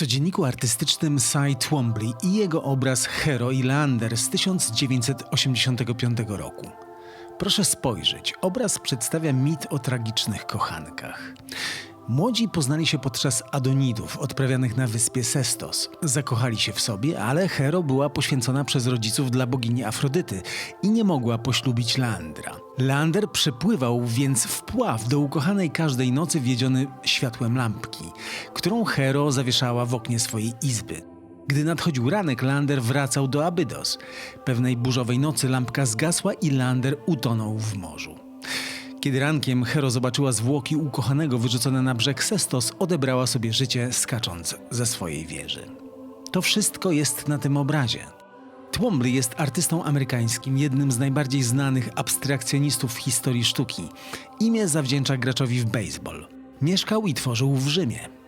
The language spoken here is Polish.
codzienniku artystycznym Cy Twombly i jego obraz Hero i Leander z 1985 roku. Proszę spojrzeć, obraz przedstawia mit o tragicznych kochankach. Młodzi poznali się podczas adonidów odprawianych na wyspie Sestos. Zakochali się w sobie, ale Hero była poświęcona przez rodziców dla bogini Afrodyty i nie mogła poślubić Leandra. Leander przepływał więc w pław do ukochanej każdej nocy wiedziony światłem lampki, którą Hero zawieszała w oknie swojej izby. Gdy nadchodził ranek, Lander wracał do Abydos. Pewnej burzowej nocy lampka zgasła i Lander utonął w morzu. Kiedy rankiem Hero zobaczyła zwłoki ukochanego wyrzucone na brzeg Sestos, odebrała sobie życie skacząc ze swojej wieży. To wszystko jest na tym obrazie. Twombly jest artystą amerykańskim, jednym z najbardziej znanych abstrakcjonistów w historii sztuki. Imię zawdzięcza graczowi w baseball. Mieszkał i tworzył w Rzymie.